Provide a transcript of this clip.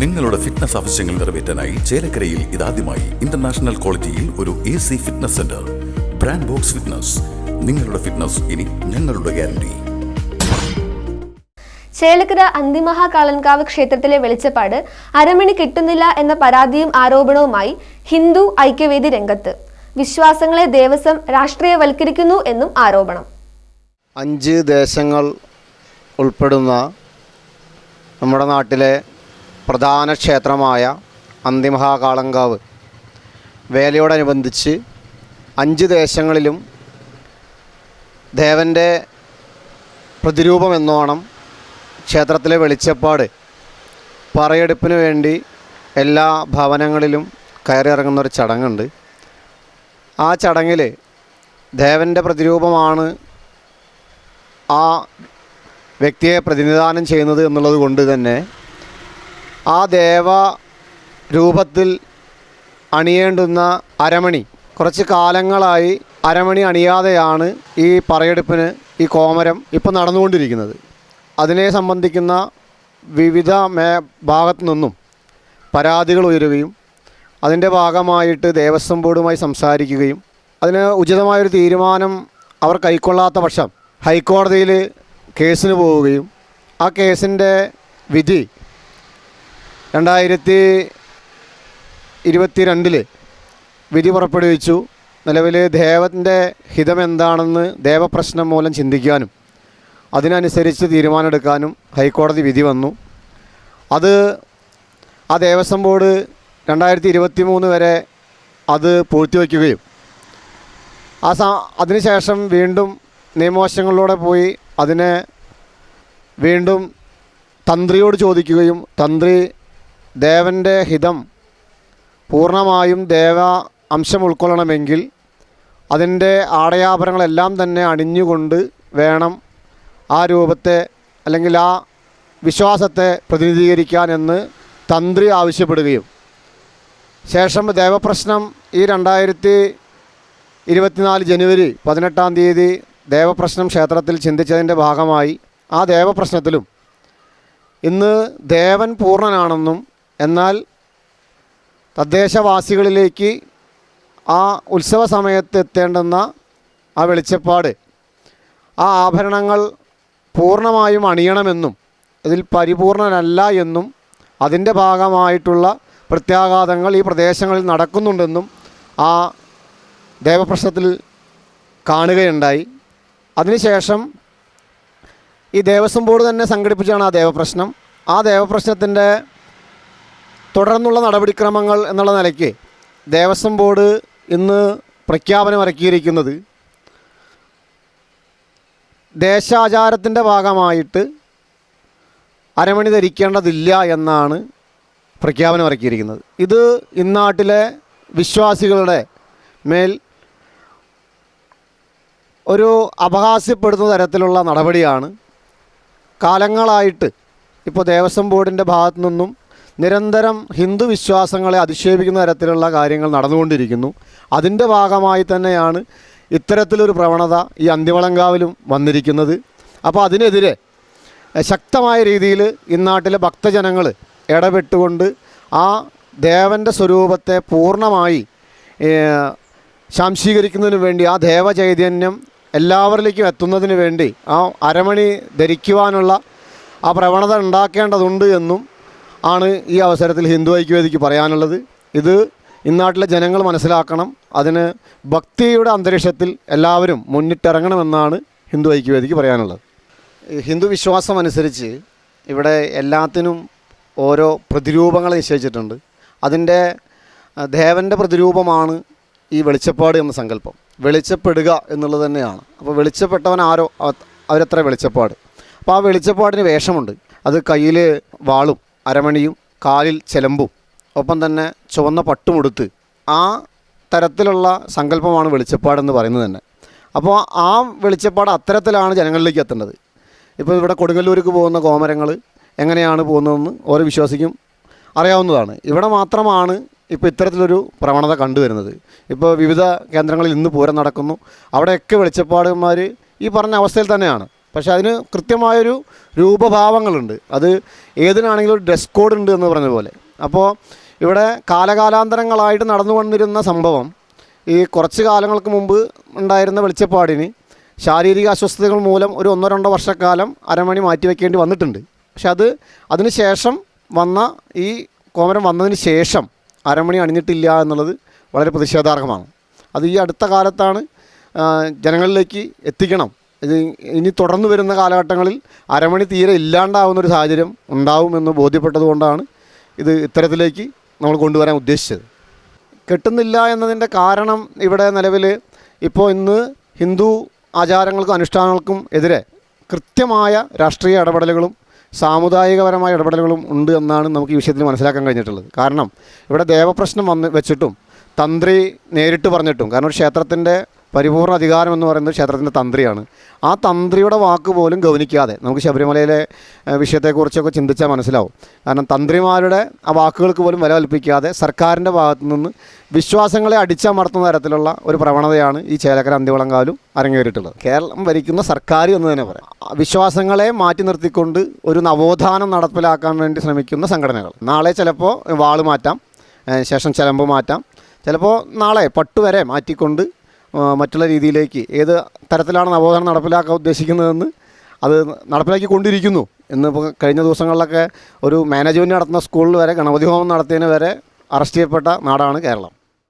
നിങ്ങളുടെ ഫിറ്റ്നസ് ആവശ്യങ്ങൾ നിറവേറ്റാനായി ചേലക്കരയിൽ ഇതാദ്യമായി ഇന്റർനാഷണൽ ക്വാളിറ്റിയിൽ ഒരു A C fitness centre brand box fitness നിങ്ങളുടെ ഫിറ്റ്നസ് ഇനി ഞങ്ങളുടെ ഗ്യാരണ്ടി ചേലക്കര അന്തിമഹാകാളൻകാവ് ക്ഷേത്രത്തിലെ വെളിച്ചപ്പാട് അരമണി കിട്ടുന്നില്ല എന്ന പരാതിയും ആരോപണവുമായി ഹിന്ദു ഐക്യവേദി രംഗത്ത്. വിശ്വാസങ്ങളെ ദേവസ്വം രാഷ്ട്രീയവൽക്കരിക്കുന്നു എന്നും ആരോപണം. അഞ്ച് ദേശങ്ങൾ ഉൾപ്പെടുന്ന നമ്മുടെ നാട്ടിലെ പ്രധാന ക്ഷേത്രമായ അന്തിമഹാകാളങ്കാവ്. വേലയോടനുബന്ധിച്ച് അഞ്ച് ദേശങ്ങളിലും ദേവന്റെ പ്രതിരൂപം എന്നോണം ക്ഷേത്രത്തിലെ വെളിച്ചപ്പാട് പറയെടുപ്പിന് വേണ്ടി എല്ലാ ഭവനങ്ങളിലും കയറിയിറങ്ങുന്ന ഒരു ചടങ്ങുണ്ട്. ആ ചടങ്ങിൽ ദേവന്റെ പ്രതിരൂപമാണ് ആ വ്യക്തിയെ പ്രതിനിധാനം ചെയ്യുന്നത് എന്നുള്ളത് കൊണ്ട് തന്നെ ആ ദേവ രൂപത്തിൽ അണിയേണ്ടുന്ന അരമണി. കുറച്ച് കാലങ്ങളായി അരമണി അണിയാതെയാണ് ഈ പറയെടുപ്പിന് ഈ കോമരം ഇപ്പം നടന്നുകൊണ്ടിരിക്കുന്നത്. അതിനെ സംബന്ധിക്കുന്ന വിവിധ മേ ഭാഗത്തു നിന്നും പരാതികൾ ഉയരുകയും അതിന്റെ ഭാഗമായിട്ട് ദേവസ്വം ബോർഡുമായി സംസാരിക്കുകയും അതിന് ഉചിതമായൊരു തീരുമാനം അവർ കൈക്കൊള്ളാത്ത പക്ഷം ഹൈക്കോടതിയിൽ കേസിന് പോവുകയും ആ കേസിന്റെ വിധി രണ്ടായിരത്തി ഇരുപത്തി രണ്ടിൽ വിധി പുറപ്പെടുവിച്ചു. നിലവിൽ ദേവന്റെ ഹിതമെന്താണെന്ന് ദേവപ്രശ്നം മൂലം ചിന്തിക്കാനും അതിനനുസരിച്ച് തീരുമാനമെടുക്കാനും ഹൈക്കോടതി വിധി വന്നു. അത് ആ ദേവസ്വം ബോർഡ് രണ്ടായിരത്തി ഇരുപത്തി മൂന്ന് വരെ അത് പൂഴ്ത്തിവെക്കുകയും ആ സ അതിനുശേഷം വീണ്ടും നിയമവശങ്ങളിലൂടെ പോയി അതിനെ വീണ്ടും തന്ത്രിയോട് ചോദിക്കുകയും തന്ത്രി ദേവന്റെ ഹിതം പൂർണമായും ദേവ അംശം ഉൾക്കൊള്ളണമെങ്കിൽ അതിന്റെ ആടയാഭരണങ്ങളെല്ലാം തന്നെ അണിഞ്ഞുകൊണ്ട് വേണം ആ രൂപത്തെ അല്ലെങ്കിൽ ആ വിശ്വാസത്തെ പ്രതിനിധീകരിക്കാൻ എന്ന് തന്ത്രി ആവശ്യപ്പെടുകയും. ശേഷം ദേവപ്രശ്നം ഈ രണ്ടായിരത്തി ഇരുപത്തിനാല് ജനുവരി പതിനെട്ടാം തീയതി ദേവപ്രശ്നം ക്ഷേത്രത്തിൽ ചിന്തിച്ചതിന്റെ ഭാഗമായി ആ ദേവപ്രശ്നത്തിലും ഇന്ന് ദേവൻ പൂർണനാണെന്നും എന്നാൽ തദ്ദേശവാസികളിലേക്ക് ആ ഉത്സവ സമയത്ത് എത്തേണ്ടുന്ന ആ വെളിച്ചപ്പാട് ആ ആഭരണങ്ങൾ പൂർണമായും അണിയണമെന്നും ഇതിൽ പരിപൂർണനല്ല എന്നും അതിന്റെ ഭാഗമായിട്ടുള്ള പ്രത്യാഘാതങ്ങൾ ഈ പ്രദേശങ്ങളിൽ നടക്കുന്നുണ്ടെന്നും ആ ദേവപ്രശ്നത്തിൽ കാണുകയുണ്ടായി. അതിനുശേഷം ഈ ദേവസ്വം ബോർഡ് തന്നെ സംഘടിപ്പിച്ചാണ് ആ ദേവപ്രശ്നം. ആ ദേവപ്രശ്നത്തിന്റെ തുടർന്നുള്ള നടപടിക്രമങ്ങൾ എന്നുള്ള നിലയ്ക്ക് ദേവസ്വം ബോർഡ് ഇന്ന് പ്രഖ്യാപനം ഇറക്കിയിരിക്കുന്നത് ദേശാചാരത്തിന്റെ ഭാഗമായിട്ട് അരമണി ധരിക്കേണ്ടതില്ല എന്നാണ് പ്രഖ്യാപനം ഇറക്കിയിരിക്കുന്നത്. ഇത് ഇന്നാട്ടിലെ വിശ്വാസികളുടെ മേൽ ഒരു അപഹാസ്യപ്പെടുന്ന തരത്തിലുള്ള നടപടിയാണ്. കാലങ്ങളായിട്ട് ഇപ്പോൾ ദേവസ്വം ബോർഡിന്റെ ഭാഗത്തു നിന്നും നിരന്തരം ഹിന്ദു വിശ്വാസങ്ങളെ അധിക്ഷേപിക്കുന്ന തരത്തിലുള്ള കാര്യങ്ങൾ നടന്നുകൊണ്ടിരിക്കുന്നു. അതിന്റെ ഭാഗമായി തന്നെയാണ് ഇത്തരത്തിലൊരു പ്രവണത ഈ അന്തിവളങ്കാവിലും വന്നിരിക്കുന്നത്. അപ്പോൾ അതിനെതിരെ ശക്തമായ രീതിയിൽ ഇന്നാട്ടിലെ ഭക്തജനങ്ങൾ ഇടപെട്ടുകൊണ്ട് ആ ദേവന്റെ സ്വരൂപത്തെ പൂർണമായി ശാംശീകരിക്കുന്നതിന് വേണ്ടി ആ ദേവചൈതന്യം എല്ലാവരിലേക്കും എത്തുന്നതിന് വേണ്ടി ആ അരമണി ധരിക്കുവാനുള്ള ആ പ്രവണത ഉണ്ടാക്കേണ്ടതുണ്ട് എന്നും ആണ് ഈ അവസരത്തിൽ ഹിന്ദു ഐക്യവേദിക്ക് പറയാനുള്ളത്. ഇത് ഇന്നാട്ടിലെ ജനങ്ങൾ മനസ്സിലാക്കണം. അതിന് ഭക്തിയുടെ അന്തരീക്ഷത്തിൽ എല്ലാവരും മുന്നിട്ടിറങ്ങണമെന്നാണ് ഹിന്ദു ഐക്യവേദിക്ക് പറയാനുള്ളത്. ഹിന്ദു വിശ്വാസം അനുസരിച്ച് ഇവിടെ എല്ലാത്തിനും ഓരോ പ്രതിരൂപങ്ങൾ നിശ്ചയിച്ചിട്ടുണ്ട്. അതിന്റെ ദേവന്റെ പ്രതിരൂപമാണ് ഈ വെളിച്ചപ്പാട് എന്ന സങ്കല്പം. വെളിച്ചപ്പെടുക എന്നുള്ളത് തന്നെയാണ്. അപ്പോൾ വെളിച്ചപ്പെട്ടവൻ ആരോ അവ- അവരത്ര വെളിച്ചപ്പാട്. അപ്പോൾ ആ വെളിച്ചപ്പാടിന് വേഷമുണ്ട്. അത് കയ്യിൽ വാളും. അരമണിയും കാലിൽ ചെലമ്പും ഒപ്പം തന്നെ ചുവന്ന പട്ടുമുടുത്ത് ആ തരത്തിലുള്ള സങ്കല്പമാണ് വെളിച്ചപ്പാടെന്ന് പറയുന്നത് തന്നെ. അപ്പോൾ ആ വെളിച്ചപ്പാട് അത്തരത്തിലാണ് ജനങ്ങളിലേക്ക് എത്തേണ്ടത്. ഇപ്പോൾ ഇവിടെ കൊടുങ്ങല്ലൂർക്ക് പോകുന്ന കോമരങ്ങൾ എങ്ങനെയാണ് പോകുന്നതെന്ന് ഓരോ വിശ്വാസിക്കും അറിയാവുന്നതാണ്. ഇവിടെ മാത്രമാണ് ഇപ്പോൾ ഇത്തരത്തിലൊരു പ്രവണത കണ്ടുവരുന്നത്. ഇപ്പോൾ വിവിധ കേന്ദ്രങ്ങളിൽ ഇന്ന് പൂരം നടക്കുന്നു. അവിടെയൊക്കെ വെളിച്ചപ്പാടുമാർ ഈ പറഞ്ഞ അവസ്ഥയിൽ തന്നെയാണ്. പക്ഷേ അതിന് കൃത്യമായൊരു രൂപഭാവങ്ങളുണ്ട്. അത് ഏതിനാണെങ്കിലും ഒരു ഡ്രസ് കോഡ് ഉണ്ട് എന്ന് പറഞ്ഞ പോലെ. അപ്പോൾ ഇവിടെ കാലകാലാന്തരങ്ങളായിട്ട് നടന്നു വന്നിരുന്ന സംഭവം ഈ കുറച്ച് കാലങ്ങൾക്ക് മുമ്പ് ഉണ്ടായിരുന്ന വെളിച്ചപ്പാടിന് ശാരീരിക അസ്വസ്ഥതകൾ മൂലം ഒരു ഒന്നോ രണ്ടോ വർഷക്കാലം അരമണി മാറ്റിവെക്കേണ്ടി വന്നിട്ടുണ്ട്. പക്ഷെ അത് അതിന് ശേഷം വന്ന ഈ കോമരം വന്നതിന് ശേഷം അരമണി അണിഞ്ഞിട്ടില്ല എന്നുള്ളത് വളരെ പ്രതിഷേധാർഹമാണ്. അത് ഈ അടുത്ത കാലത്താണ് ജനങ്ങളിലേക്ക് എത്തിക്കണം. ഇനി തുടർന്ന് വരുന്ന കാലഘട്ടങ്ങളിൽ അരമണി തീരെ ഇല്ലാണ്ടാവുന്ന ഒരു സാഹചര്യം ഉണ്ടാവുമെന്ന് ബോധ്യപ്പെട്ടതുകൊണ്ടാണ് ഇത് ഇത്തരത്തിലേക്ക് നമ്മൾ കൊണ്ടുവരാൻ ഉദ്ദേശിച്ചത്. കെട്ടുന്നില്ല എന്നതിന്റെ കാരണം ഇവിടെ നിലവിൽ ഇപ്പോൾ ഇന്ന് ഹിന്ദു ആചാരങ്ങൾക്കും അനുഷ്ഠാനങ്ങൾക്കും എതിരെ കൃത്യമായ രാഷ്ട്രീയ ഇടപെടലുകളും സാമുദായികപരമായ ഇടപെടലുകളും ഉണ്ട് എന്നാണ് നമുക്ക് ഈ വിഷയത്തിൽ മനസ്സിലാക്കാൻ കഴിഞ്ഞിട്ടുള്ളത്. കാരണം ഇവിടെ ദേവപ്രശ്നം വന്ന് വെച്ചിട്ടും തന്ത്രി നേരിട്ട് പറഞ്ഞിട്ടും കാരണം ക്ഷേത്രത്തിന്റെ പരിപൂർണ അധികാരം എന്ന് പറയുന്നത് ക്ഷേത്രത്തിന്റെ തന്ത്രിയാണ്. ആ തന്ത്രിയുടെ വാക്ക് പോലും ഗൗനിക്കാതെ നമുക്ക് ശബരിമലയിലെ വിഷയത്തെക്കുറിച്ചൊക്കെ ചിന്തിച്ചാൽ മനസ്സിലാവും. കാരണം തന്ത്രിമാരുടെ ആ വാക്കുകൾക്ക് പോലും വില കൽപ്പിക്കാതെ സർക്കാരിന്റെ ഭാഗത്തു നിന്ന് വിശ്വാസങ്ങളെ അടിച്ചമർത്തുന്ന തരത്തിലുള്ള ഒരു പ്രവണതയാണ് ഈ ചേലക്കര അന്തിവളങ്കാലും അരങ്ങേറിയിട്ടുള്ളത്. കേരളം ഭരിക്കുന്ന സർക്കാർ എന്ന് തന്നെ പറയാം. വിശ്വാസങ്ങളെ മാറ്റി നിർത്തിക്കൊണ്ട് ഒരു നവോത്ഥാനം നടപ്പിലാക്കാൻ വേണ്ടി ശ്രമിക്കുന്ന സംഘടനകൾ. നാളെ ചിലപ്പോൾ വാൾ മാറ്റാം ശേഷം ചിലമ്പ് മാറ്റാം. ചിലപ്പോൾ നാളെ പട്ടുവരെ മാറ്റിക്കൊണ്ട് മറ്റുള്ള രീതിയിലേക്ക് ഏത് തരത്തിലാണ് നവോത്ഥാനം നടപ്പിലാക്കാൻ ഉദ്ദേശിക്കുന്നതെന്ന് അത് നടപ്പിലാക്കി കൊണ്ടിരിക്കുന്നു. എന്നിപ്പോൾ കഴിഞ്ഞ ദിവസങ്ങളിലൊക്കെ ഒരു മാനേജ്മെന്റ് നടത്തുന്ന സ്കൂളിൽ വരെ ഗണപതി ഹോമം നടത്തിയതിന് വരെ അറസ്റ്റ് ചെയ്യപ്പെട്ട നാടാണ് കേരളം.